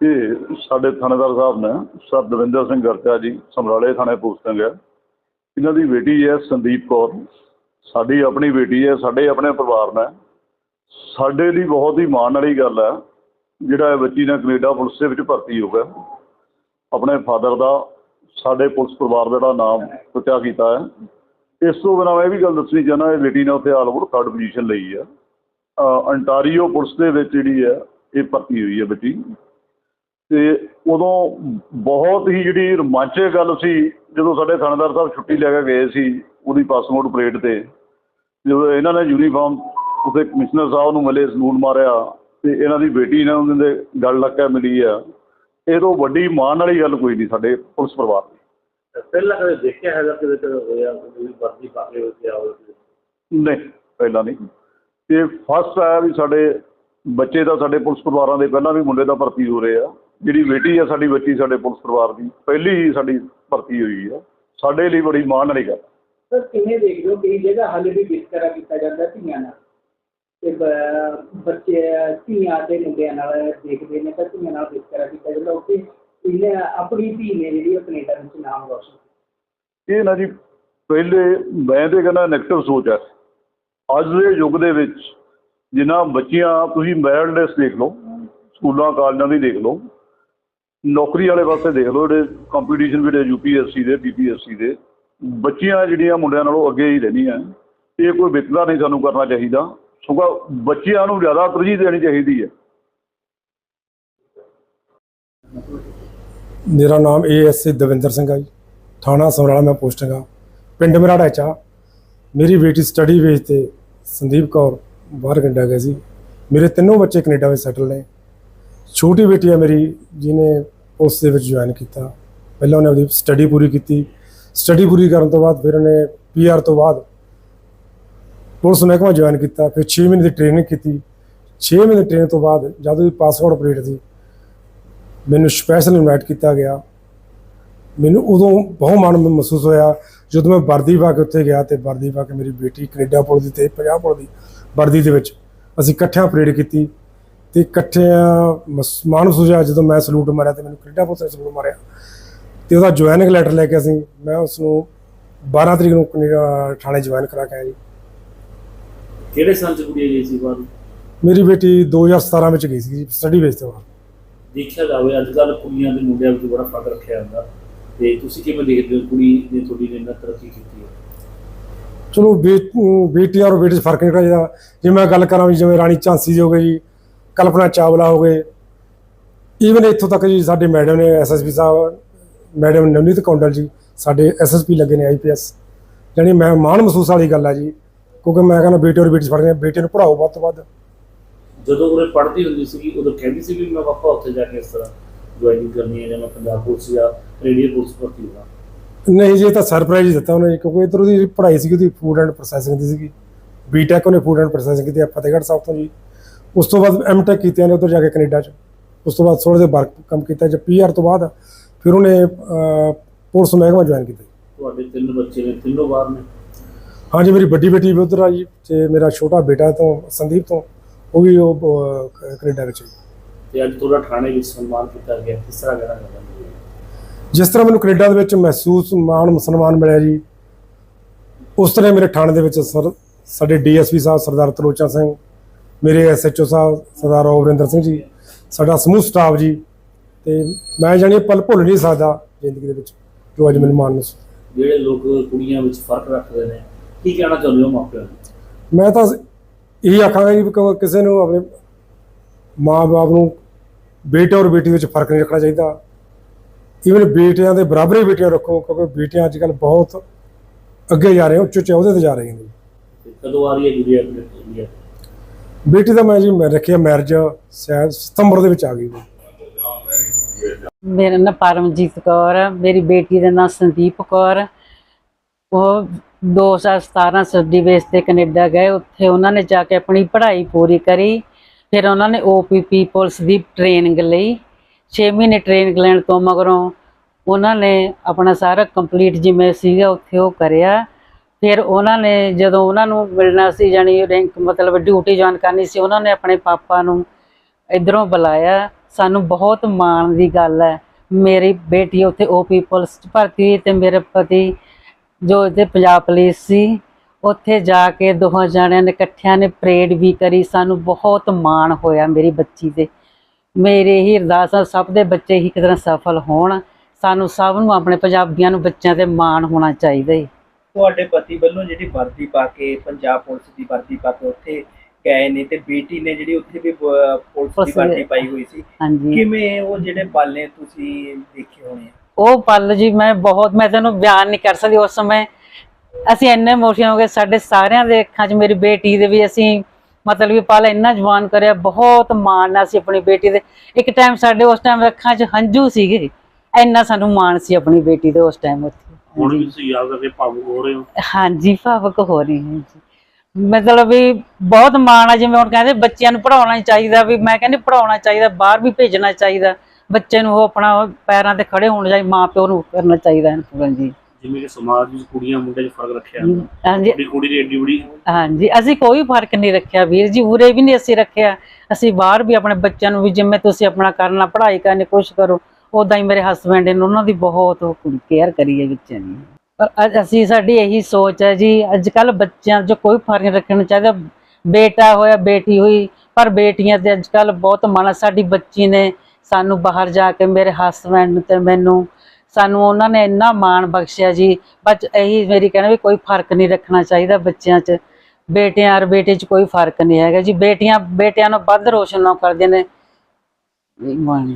ਇਹ ਸਾਡੇ ਥਾਣੇਦਾਰ ਸਾਹਿਬ ਨੇ ਸਰ ਦਵਿੰਦਰ ਸਿੰਘ ਗਰਚਾ ਜੀ, ਸਮਰਾਲੇ ਥਾਣੇ ਪੋਸਟਿੰਗ ਹੈ। ਇਹਨਾਂ ਦੀ ਬੇਟੀ ਹੈ ਸੰਦੀਪ ਕੌਰ। ਸਾਡੀ ਆਪਣੀ ਬੇਟੀ ਹੈ, ਸਾਡੇ ਆਪਣੇ ਪਰਿਵਾਰ ਨੇ। ਸਾਡੇ ਲਈ ਬਹੁਤ ਹੀ ਮਾਣ ਵਾਲੀ ਗੱਲ ਹੈ, ਜਿਹੜਾ ਇਹ ਬੱਚੀ ਨੇ ਕੈਨੇਡਾ ਪੁਲਿਸ ਦੇ ਵਿੱਚ ਭਰਤੀ ਹੋ ਗਿਆ। ਆਪਣੇ ਫਾਦਰ ਦਾ, ਸਾਡੇ ਪੁਲਿਸ ਪਰਿਵਾਰ ਦਾ ਜਿਹੜਾ ਨਾਮ ਉੱਚਾ ਕੀਤਾ ਹੈ। ਇਸ ਤੋਂ ਬਿਨਾਂ ਮੈਂ ਇਹ ਵੀ ਗੱਲ ਦੱਸਣੀ ਚਾਹੁੰਦਾ, ਇਹ ਬੇਟੀ ਨੇ ਉੱਥੇ ਆਲ ਥਰਡ ਪੋਜੀਸ਼ਨ ਲਈ ਹੈ। ਅੰਟਾਰੀਓ ਪੁਲਿਸ ਦੇ ਵਿੱਚ ਜਿਹੜੀ ਹੈ, ਇਹ ਭਰਤੀ ਹੋਈ ਹੈ ਬੱਚੀ। ਤੇ ਉਦੋਂ ਬਹੁਤ ਹੀ ਜਿਹੜੀ ਰੋਮਾਂਚਕ ਗੱਲ ਸੀ ਜਦੋਂ ਸਾਡੇ ਥਾਣੇਦਾਰ ਸਾਹਿਬ ਛੁੱਟੀ ਲੈ ਕੇ ਗਏ ਸੀ ਉਹਦੀ ਪਾਸਪੋਰਟ ਪਰੇਡ ਤੇ ਜਦੋਂ ਇਹਨਾਂ ਨੇ ਯੂਨੀਫਾਰਮ ਉਹਦੇ ਕਮਿਸ਼ਨਰ ਸਾਹਿਬ ਨੂੰ ਮਿਲੇ ਸਲੂਟ ਮਾਰਿਆ ਤੇ ਇਹਨਾਂ ਦੀ ਬੇਟੀ ਨੇ ਉਹਨਾਂ ਦੇ ਗੱਲ ਲੱਗ ਕੇ ਮਿਲੀ ਆ। ਇਹ ਤੋਂ ਵੱਡੀ ਮਾਣ ਵਾਲੀ ਗੱਲ ਕੋਈ ਨਹੀਂ ਸਾਡੇ ਪੁਲਿਸ ਪਰਿਵਾਰ ਦੀ। ਪਹਿਲਾਂ ਕਦੇ ਦੇਖਿਆ ਹੈਗਾ ਕਿਤੇ ਹੋਇਆ ਕੋਈ ਵਰਦੀ ਪਾ ਕੇ ਗਿਆ ਹੋਵੇ ਨਹੀਂ ਪਹਿਲਾਂ ਨਹੀਂ। ਇਹ ਫਸਟ ਹੈ ਵੀ ਸਾਡੇ ਬੱਚੇ ਦਾ ਸਾਡੇ ਪੁਲਿਸ ਪਰਿਵਾਰਾਂ ਦੇ ਪਹਿਲਾਂ ਵੀ ਮੁੰਡੇ ਦਾ ਭਰਤੀ ਹੋ ਰਹੇ ਆ। ਜਿਹੜੀ ਬੇਟੀ ਆ ਸਾਡੀ ਬੱਚੀ ਸਾਡੇ ਪੁਲਿਸ ਪਰਿਵਾਰ ਦੀ ਪਹਿਲੀ ਹੀ ਸਾਡੀ ਭਰਤੀ ਹੋਈ ਆ। ਸਾਡੇ ਲਈ ਬੜੀ ਮਾਣ ਵਾਲੀ ਗੱਲ ਸਰ ਕਿਵੇਂ ਦੇਖਦੇ ਹੋ ਕਈ ਜਗ੍ਹਾ ਹਾਲੇ ਵੀ ਵਿਤਕਰਾ ਕੀਤਾ ਜਾਂਦਾ ਧੀਆਂ ਨਾਲ? ਤੇ ਬੱਚੇ ਧੀਆਂ ਤੇ ਮੁੰਡਿਆਂ ਨਾਲ ਦੇਖਦੇ ਨੇ ਤਾਂ ਧੀਆਂ ਨਾਲ ਵਿਤਕਰਾ ਕੀਤਾ ਜਾਂਦਾ ਉੱਥੇ ਇਹਨੇ ਆਪਣੀ ਧੀ ਨੇ ਜਿਹੜੀ ਕੈਨੇਡਾ ਵਿੱਚ ਨਾਮ ਰੋਸ਼ਨ। ਇਹ ਨਾ ਜੀ ਪਹਿਲੇ ਮੈਂ ਤੇ ਕਹਿੰਦਾ ਨੈਗੇਟਿਵ ਸੋਚ ਹੈ ਅੱਜ ਦੇ ਯੁੱਗ ਦੇ ਵਿੱਚ ਜਿਨ੍ਹਾਂ ਬੱਚੀਆਂ ਤੁਸੀਂ ਮੈਰਿਟ ਲਿਸਟ ਦੇਖ ਲਓ ਸਕੂਲਾਂ ਕਾਲਜਾਂ ਦੀ ਦੇਖ ਲਓ ਨੌਕਰੀ ਵਾਲੇ ਪਾਸੇ ਦੇਖ ਲਓ, ਜਿਹੜੇ ਕੰਪੀਟੀਸ਼ਨ ਵੀ ਜਿਹੜੇ ਯੂਪੀਐਸਸੀ ਦੇ ਪੀਪੀਐਸਸੀ ਦੇ, ਬੱਚੀਆਂ ਜਿਹੜੀਆਂ ਮੁੰਡਿਆਂ ਨਾਲੋਂ ਅੱਗੇ ਹੀ ਰਹਿੰਦੀਆਂ ਇਹ ਕੋਈ ਵਿਤਕਰਾ ਨਹੀਂ ਸਾਨੂੰ ਕਰਨਾ ਚਾਹੀਦਾ, ਸਗੋਂ ਬੱਚਿਆਂ ਨੂੰ ਜ਼ਿਆਦਾ ਤਰਜੀਹ ਦੇਣੀ ਚਾਹੀਦੀ ਹੈ। ਮੇਰਾ ਨਾਮ ਏਐਸਏ ਦਵਿੰਦਰ ਸਿੰਘ ਹੈ ਜੀ। ਥਾਣਾ ਸਮਰਾਲਾ ਮੈਂ ਪੋਸਟਿੰਗ ਆ। ਪਿੰਡ ਮੇਰਾ ਢਾਚਾ ਮੇਰੀ ਬੇਟੀ ਸਟੱਡੀ ਵੇਜ ਤੇ ਸੰਦੀਪ ਕੌਰ ਬਾਹਰ ਕੈਨੇਡਾ ਗਈ ਸੀ। ਮੇਰੇ ਤਿੰਨੋਂ ਬੱਚੇ ਕੈਨੇਡਾ ਵਿੱਚ ਸੈਟਲ ਨੇ। ਛੋਟੀ ਬੇਟੀ ਹੈ ਮੇਰੀ, ਜਿਹਨੇ ਉਸ ਦੇ ਵਿੱਚ ਜੁਆਇਨ ਕੀਤਾ। ਪਹਿਲਾਂ ਉਹਨੇ ਆਪਣੀ ਸਟੱਡੀ ਪੂਰੀ ਕੀਤੀ। ਸਟੱਡੀ ਪੂਰੀ ਕਰਨ ਤੋਂ ਬਾਅਦ ਫਿਰ ਉਹਨੇ ਪੀਆਰ ਤੋਂ ਬਾਅਦ ਪੁਲਿਸ ਮਹਿਕਮਾ ਜੁਆਇਨ ਕੀਤਾ। ਫਿਰ 6 ਮਹੀਨੇ ਦੀ ਟ੍ਰੇਨਿੰਗ ਕੀਤੀ। 6 ਮਹੀਨੇ ਦੀ ਟ੍ਰੇਨਿੰਗ ਤੋਂ ਬਾਅਦ ਜਦ ਉਹਦੀ ਪਾਸਪੋਰਟ ਅਪਡੇਟ ਸੀ, ਮੈਨੂੰ ਸਪੈਸ਼ਲ ਇਨਵਾਈਟ ਕੀਤਾ ਗਿਆ। ਮੈਨੂੰ ਉਦੋਂ ਬਹੁਤ ਮਾਣ ਮਹਿਸੂਸ ਹੋਇਆ। ਜਦੋਂ ਮੈਂ ਵਰਦੀ ਪਾ ਕੇ ਉੱਥੇ ਗਿਆ ਤੇ ਵਰਦੀ ਪਾ ਕੇ ਮੇਰੀ ਬੇਟੀ ਕੈਨੇਡਾ ਪੁਲਿਸ ਦੀ ਤੇ ਪੰਜਾਬ ਪੁਲਿਸ ਦੀ ਵਰਦੀ ਦੇ ਵਿੱਚ ਅਸੀਂ ਇਕੱਠਿਆਂ ਪਰੇਡ ਕੀਤੀ। ਤੇ ਇਕੱਠਿਆਂ ਮਹਿਸੂਸ ਹੋਇਆ ਜਦੋਂ ਮੈਂ ਸਲੂਟ ਮਾਰਿਆ ਤੇ ਮੈਨੂੰ ਕੈਨੇਡਾ ਪੁਲਿਸ ਨੇ ਸਲੂਟ ਮਾਰਿਆ। ਤੇ ਉਹਦਾ ਜੁਆਇਨਿੰਗ ਲੈਟਰ ਲੈ ਕੇ ਅਸੀਂ ਮੈਂ ਉਸ ਨੂੰ 12 ਤਰੀਕ ਨੂੰ ਕੈਨੇਡਾ ਥਾਣੇ ਜੁਆਇਨ ਕਰਾ ਕੇ ਆਇਆ ਜੀ। ਕਿਹੜੇ ਸੰਚ ਕੁੜੀ ਗਈ ਸੀ ਬਾਅਦ ਮੇਰੀ ਬੇਟੀ 2017 ਵਿੱਚ ਗਈ ਸੀ ਸਟੱਡੀ ਬੇਸ ਤੇ ਬਾਅਦ ਦੇਖਿਆ ਜਾਵੇ ਅੱਜ ਕੱਲ੍ਹ ਕੁੜੀਆਂ ਤੇ ਮੁੰਡਿਆਂ ਵਿੱਚ ਬੜਾ ਫ਼ਰਕ ਰੱਖਿਆ ਹੁੰਦਾ ਤੇ ਤੁਸੀਂ ਕਿਵੇਂ ਦੇਖਦੇ ਹੋ ਕੁੜੀ ਨੇ ਤੁਹਾਡੀ ਨੇ ਇੰਨਾ ਤਰੱਕੀ ਕੀਤੀ ਹੈ? ਚਲੋ ਬੇਟੀਆਂ ਔਰ ਬੇਟੇ 'ਚ ਫ਼ਰਕ ਨਹੀਂ ਰੱਖਦਾ ਜੇ। ਮੈਂ ਗੱਲ ਕਰਾਂ ਜਿਵੇਂ ਰਾਣੀ ਝਾਂਸੀ ਜੀ ਹੋ ਗਈ ਕਲਪਨਾ ਚਾਵਲਾ ਹੋ ਗਏ। ਈਵਨ ਇੱਥੋਂ ਤੱਕ ਜੀ ਸਾਡੇ ਮੈਡਮ ਨੇ ਐਸਐਸਪੀ ਸਾਹਿਬ ਮੈਡਮ ਨਵਨੀਤ ਕੌਂਡਲ ਜੀ ਸਾਡੇ ਐਸਐਸਪੀ ਲੱਗੇ ਨੇ ਆਈਪੀਐਸ ਜਾਣੀ ਮੈਂ ਮਾਣ ਮਹਿਸੂਸ ਵਾਲੀ ਗੱਲ ਆ ਜੀ ਕਿਉਂਕਿ ਮੈਂ ਕਹਿੰਦਾ ਬੇਟੇ ਔਰ ਬੇਟੀ ਨਹੀਂ ਬੇਟੇ ਨੂੰ ਪੜਾਓ ਵੱਧ ਤੋਂ ਵੱਧ। ਜਦੋਂ ਉਹ ਪੜ੍ਹਦੀ ਹੁੰਦੀ ਸੀ ਉਦੋਂ ਕਹਿੰਦੀ ਸੀ ਵੀ ਮੈਂ ਪਾਪਾ ਉੱਥੇ ਜਾ ਕੇ ਇਸ ਤਰ੍ਹਾਂ ਜੁਆਇਨਿੰਗ ਕਰਨੀ ਹੈ ਜਾਂ ਮੈਂ ਪੰਜਾਬ ਪੁਲਿਸ ਜਾਂ ਰੇਡੀਓ ਪੁਲਿਸ ਭਰਤੀ ਹੋਣਾ ਨਹੀਂ ਜੀ ਇਹ ਤਾਂ ਸਰਪ੍ਰਾਈਜ਼ ਦਿੱਤਾ ਉਹਨੇ ਕਿਉਂਕਿ ਇੱਧਰ ਉਹਦੀ ਪੜ੍ਹਾਈ ਸੀ ਉਹਦੀ ਫੂਡ ਐਂਡ ਪ੍ਰੋਸੈਸਿੰਗ ਦੀ ਸੀਗੀ। ਬੀਟੈਕ ਉਹਨੇ ਫੂਡ ਐਂਡ ਪ੍ਰੋਸੈਸਿੰਗ ਕੀਤੀ ਆ ਫਤਿਹਗੜ੍ਹ ਸਾਹਿਬ ਤੋਂ ਜੀ। ਉਸ ਤੋਂ ਬਾਅਦ ਐਮਟੈਕ ਕੀਤੀਆਂ ਨੇ ਉੱਧਰ ਜਾ ਕੇ ਕੈਨੇਡਾ 'ਚ। ਉਸ ਤੋਂ ਬਾਅਦ ਥੋੜ੍ਹੇ ਜਿਹੇ ਵਰਕ ਕੰਮ ਕੀਤਾ ਜਦ ਪੀਆਰ ਤੋਂ ਬਾਅਦ ਫਿਰ ਉਹਨੇ ਪੁਲਿਸ ਮਹਿਕਮਾ ਜੁਆਇਨ ਕੀਤਾ। ਤੁਹਾਡੇ ਤਿੰਨ ਬੱਚੇ ਨੇ ਤਿੰਨੋਂ ਬਾਹਰ ਨੇ? ਹਾਂਜੀ ਮੇਰੀ ਵੱਡੀ ਬੇਟੀ ਵੀ ਉੱਧਰ ਆ ਜੀ ਤੇ ਮੇਰਾ ਛੋਟਾ ਬੇਟਾ ਤੋਂ ਸੰਦੀਪ ਤੋਂ ਉਹ ਵੀ ਉਹ ਕੈਨੇਡਾ ਵਿੱਚ ਜੀ। ਤੇ ਅੱਜ ਤੁਹਾਡਾ ਥਾਣੇ ਵਿੱਚ ਸਨਮਾਨ ਕੀਤਾ ਗਿਆ ਕਿਸ ਤਰ੍ਹਾਂ ਹੋ ਜਿਸ ਤਰ੍ਹਾਂ ਮੈਨੂੰ ਕੈਨੇਡਾ ਦੇ ਵਿੱਚ ਮਹਿਸੂਸ ਮਾਣ ਸਨਮਾਨ ਮਿਲਿਆ ਜੀ ਉਸ ਤਰ੍ਹਾਂ ਮੇਰੇ ਥਾਣੇ ਦੇ ਵਿੱਚ ਸਰ ਸਾਡੇ ਡੀਐਸਪੀ ਸਾਹਿਬ ਸਰਦਾਰ ਤਲੋਚਾ ਸਿੰਘ ਮੇਰੇ ਐਸਐਚਓ ਸਾਹਿਬ ਸਰਦਾਰ ਰੋਵਰਿੰਦਰ ਸਿੰਘ ਜੀ ਸਾਡਾ ਸਮੂਹ ਸਟਾਫ ਜੀ ਤੇ ਮੈਂ ਜਾਣੀ ਪਲ ਭੁੱਲ ਨਹੀਂ ਸਕਦਾ ਜ਼ਿੰਦਗੀ ਦੇ ਵਿੱਚ ਜੋ ਅੱਜ ਮੈਨੂੰ ਮਾਣ ਜਿਹੜੇ ਲੋਕ ਕੁੜੀਆਂ ਵਿੱਚ ਫ਼ਰਕ ਰੱਖਦੇ ਨੇ ਕੀ ਕਹਿਣਾ ਚਾਹੁੰਦੇ ਹੋ ਮਾਪਿਆਂ ਨੂੰ? ਮੈਂ ਤਾਂ ਇਹ ਆਖਾਂਗਾ ਜੀ ਕਿਸੇ ਨੂੰ ਆਪਣੇ ਮਾਂ-ਬਾਪ ਨੂੰ ਬੇਟੇ ਔਰ ਬੇਟੀ ਵਿੱਚ ਫ਼ਰਕ ਨਹੀਂ ਰੱਖਣਾ ਚਾਹੀਦਾ। ਈਵਨ ਬੇਟਿਆਂ ਦੇ ਬਰਾਬਰ ਹੀ ਬੇਟੀਆਂ ਰੱਖੋ ਕਿਉਂਕਿ ਬੇਟੀਆਂ ਅੱਜ ਕੱਲ੍ਹ ਬਹੁਤ ਅੱਗੇ ਜਾ ਰਹੇ ਉੱਚ ਉੱਚ ਅਹੁਦੇ ਤੇ ਜਾ ਰਹੀਆਂ ਨੇ। ਕਦੋਂ ਆ ਰਹੀ ਹੈ ਗੁੜੀਆ? ਬੇਟੀ ਦਾ ਮੈਂ ਜੀ ਮੈਂ ਰੱਖਿਆ ਮੈਰਿਜ ਸ਼ਾਇਦ ਸਤੰਬਰ ਦੇ ਵਿੱਚ ਆ ਗਈ। ਮੇਰਾ ਨਾਂ ਪਰਮਜੀਤ ਕੌਰ ਹੈ। ਮੇਰੀ ਬੇਟੀ ਦਾ ਨਾਂ ਸੰਦੀਪ ਕੌਰ ਉਹ 2017 ਸੱਦੀ ਬੇਸ ਤੇ ਕੈਨੇਡਾ ਗਏ। ਉੱਥੇ ਉਹਨਾਂ ਨੇ ਜਾ ਕੇ ਆਪਣੀ ਪੜ੍ਹਾਈ ਪੂਰੀ ਕਰੀ। ਫਿਰ ਉਹਨਾਂ ਨੇ ਓਪੀਪੀ ਪੁਲਿਸ ਦੀ ਟ੍ਰੇਨਿੰਗ ਲਈ। 6 ਮਹੀਨੇ ਟ੍ਰੇਨਿੰਗ ਲੈਣ ਤੋਂ ਮਗਰੋਂ ਉਹਨਾਂ ਨੇ ਆਪਣਾ ਸਾਰਾ ਕੰਪਲੀਟ ਜਿਵੇਂ ਸੀਗਾ, ਉੱਥੇ ਉਹ ਕਰਿਆ। ਫਿਰ ਉਹਨਾਂ ਨੇ ਜਦੋਂ ਉਹਨਾਂ ਨੂੰ ਮਿਲਣਾ ਸੀ ਜਾਨੀ ਰੈਂਕ ਮਤਲਬ ਡਿਊਟੀ ਜੁਆਇਨ ਕਰਨੀ ਸੀ, ਉਹਨਾਂ ਨੇ ਆਪਣੇ ਪਾਪਾ ਨੂੰ ਇਧਰੋਂ ਬੁਲਾਇਆ। ਸਾਨੂੰ ਬਹੁਤ ਮਾਣ ਦੀ ਗੱਲ ਹੈ। ਮੇਰੀ ਬੇਟੀ ਉੱਥੇ ਓਪੀ ਪੁਲਿਸ 'ਚ ਭਰਤੀ ਹੋਈ ਤੇ ਮੇਰੇ ਪਤੀ ਜੋ ਇੱਥੇ ਪੰਜਾਬ ਪੁਲਿਸ ਸੀ, ਉੱਥੇ ਜਾ ਕੇ ਦੋਹਾਂ ਜਣਿਆਂ ਨੇ ਇਕੱਠਿਆਂ ਨੇ ਪਰੇਡ ਵੀ ਕਰੀ। ਸਾਨੂੰ ਬਹੁਤ ਮਾਣ ਹੋਇਆ ਮੇਰੀ ਬੱਚੀ ਤੇ। ਮੇਰੇ ਹੀ ਅਰਦਾਸ ਆ, ਸਭ ਦੇ ਬੱਚੇ ਹੀ ਕਿਤੇ ਸਫਲ ਹੋਣ। ਸਾਨੂੰ ਸਭ ਨੂੰ ਆਪਣੇ ਪੰਜਾਬੀਆਂ ਨੂੰ ਬੱਚਿਆਂ ਤੇ ਮਾਣ ਹੋਣਾ ਚਾਹੀਦਾ ਹੈ ਤੁਹਾਡੇ ਪਤੀ ਵੱਲੋਂ ਜਿਹੜੀ ਵਰਦੀ ਪਾ ਕੇ ਪੰਜਾਬ ਪੁਲਿਸ ਦੀ ਵਰਦੀ ਪਾ ਕੇ ਉੱਥੇ ਗਏ ਨੇ ਤੇ ਬੇਟੀ ਨੇ ਜਿਹੜੀ ਉੱਥੇ ਵੀ ਬ- ਪੁਲਿਸ ਦੀ ਪੁਲਿਸ ਵਰਦੀ ਪਾਈ ਹੋਈ ਸੀ। ਹਾਂਜੀ। ਕਿਵੇਂ ਉਹ ਜਿਹੜੇ ਪਲ ਤੁਸੀਂ ਦੇਖੇ ਹੋਣੇ ਆ? ਉਹ ਪਲ ਜੀ ਮੈਂ ਬਹੁਤ ਮੈਂ ਤੈਨੂੰ ਬਿਆਨ ਨਹੀਂ ਕਰ ਸਕਦੀ ਉਸ ਸਮੇਂ। ਅਸੀਂ ਇੰਨੇ ਇਮੋਸ਼ਨ ਹੋ ਗਏ ਸਾਡੇ ਸਾਰਿਆਂ ਦੇ ਅੱਖਾਂ 'ਚ ਮੇਰੀ ਬੇਟੀ ਦੇ ਵੀ ਅਸੀਂ ਮਤਲਬ ਵੀ ਪਲ ਇੰਨਾ ਜਵਾਨ ਕਰਿਆ ਬਹੁਤ ਮਾਣ ਨਾਲ ਸੀ ਆਪਣੀ ਬੇਟੀ ਦੇ। ਇੱਕ ਟਾਈਮ ਸਾਡੇ ਉਸ ਟਾਈਮ ਅੱਖਾਂ 'ਚ ਹੰਝੂ ਸੀਗੇ ਇੰਨਾ ਸਾਨੂੰ ਮਾਣ ਸੀ ਆਪਣੀ ਬੇਟੀ ਦੇ ਉਸ ਟਾਈਮ ਉੱਥੇ। ਹੁਣ ਵੀ ਤੁਸੀਂ ਯਾਦ ਕਰਕੇ ਭਾਵੁਕ ਹੋ ਰਹੇ ਹੋ? ਹਾਂਜੀ ਭਾਵਕ ਹੋ ਰਹੀ ਹਾਂ ਜੀ। ਮਤਲਬ ਵੀ ਬਹੁਤ ਮਾਣ ਆ ਜਿਵੇਂ ਹੁਣ ਕਹਿੰਦੇ ਬੱਚਿਆਂ ਨੂੰ ਪੜਾਉਣਾ ਚਾਹੀਦਾ ਵੀ ਮੈਂ ਕਹਿੰਦੀ ਪੜਾਉਣਾ ਚਾਹੀਦਾ ਬਾਹਰ ਵੀ ਭੇਜਣਾ ਚਾਹੀਦਾ। ਬੱਚੇ ਨੂੰ ਉਹ ਆਪਣਾ ਪੈਰਾਂ ਤੇ ਖੜੇ ਹੋਣ ਚਾਹੀਦਾ ਮਾਂ ਪਿਓ ਨੂੰ ਕਰਨਾ ਚਾਹੀਦਾ ਹੈ ਪੂਰਨ ਜੀ। ਜਿਵੇਂ ਕਿ ਸਮਾਜ ਵਿੱਚ ਕੁੜੀਆਂ ਮੁੰਡੇ 'ਚ ਫ਼ਰਕ ਰੱਖਿਆ ਹਾਂਜੀ। ਤੁਹਾਡੀ ਕੁੜੀ ਦੀ ਏਡੀ ਬੜੀ? ਹਾਂਜੀ ਅਸੀਂ ਕੋਈ ਫ਼ਰਕ ਨਹੀਂ ਰੱਖਿਆ ਵੀਰ ਜੀ ਉਰੇ ਵੀ ਨਹੀਂ ਅਸੀਂ ਰੱਖਿਆ। ਅਸੀਂ ਬਾਹਰ ਵੀ ਆਪਣੇ ਬੱਚਿਆਂ ਨੂੰ ਵੀ ਜਿਵੇਂ ਤੁਸੀਂ ਆਪਣਾ ਕਰਨਾ ਪੜ੍ਹਾਈ ਕਰਨ ਕੋਸ਼ਿਸ਼ ਕਰੋ। ਉਦਾਂ ਹੀ ਮੇਰੇ ਹਸਬੰਡ ਨੇ ਉਹਨਾਂ ਦੀ ਬਹੁਤ ਕੇਅਰ ਕਰੀ ਹੈ ਬੱਚਿਆਂ ਦੀ। ਪਰ ਅੱਜ ਅਸੀਂ, ਸਾਡੀ ਇਹੀ ਸੋਚ ਹੈ ਜੀ ਅੱਜ ਕੱਲ ਬੱਚਿਆਂ 'ਚ ਕੋਈ ਫ਼ਰਕ ਰੱਖਣਾ ਚਾਹੀਦਾ। ਬੇਟਾ ਹੋਇਆ, ਬੇਟੀ ਹੋਈ, ਪਰ ਬੇਟੀਆਂ ਤੇ ਅੱਜ ਕੱਲ ਬਹੁਤ ਮਾਣ ਸਾਡੀ ਬੱਚੀ ਨੇ ਸਾਨੂੰ ਬਾਹਰ ਜਾ ਕੇ ਮੇਰੇ ਹਸਬੰਡ ਤੇ ਮੈਨੂੰ, ਸਾਨੂੰ ਉਹਨਾਂ ਨੇ ਇੰਨਾ ਮਾਣ ਬਖਸ਼ਿਆ ਜੀ। ਬਸ ਇਹੀ ਮੇਰੀ ਕਹਿਣਾ ਵੀ ਕੋਈ ਫ਼ਰਕ ਨਹੀਂ ਰੱਖਣਾ ਚਾਹੀਦਾ ਬੱਚਿਆਂ 'ਚ। ਬੇਟਿਆਂ ਔਰ ਬੇਟੇ 'ਚ ਕੋਈ ਫ਼ਰਕ ਨਹੀਂ ਹੈਗਾ ਜੀ। ਬੇਟੀਆਂ, ਬੇਟਿਆਂ ਨੂੰ ਵੱਧ ਰੋਸ਼ਨ ਕਰਦੀਆਂ ਨੇ। ਮਾਣ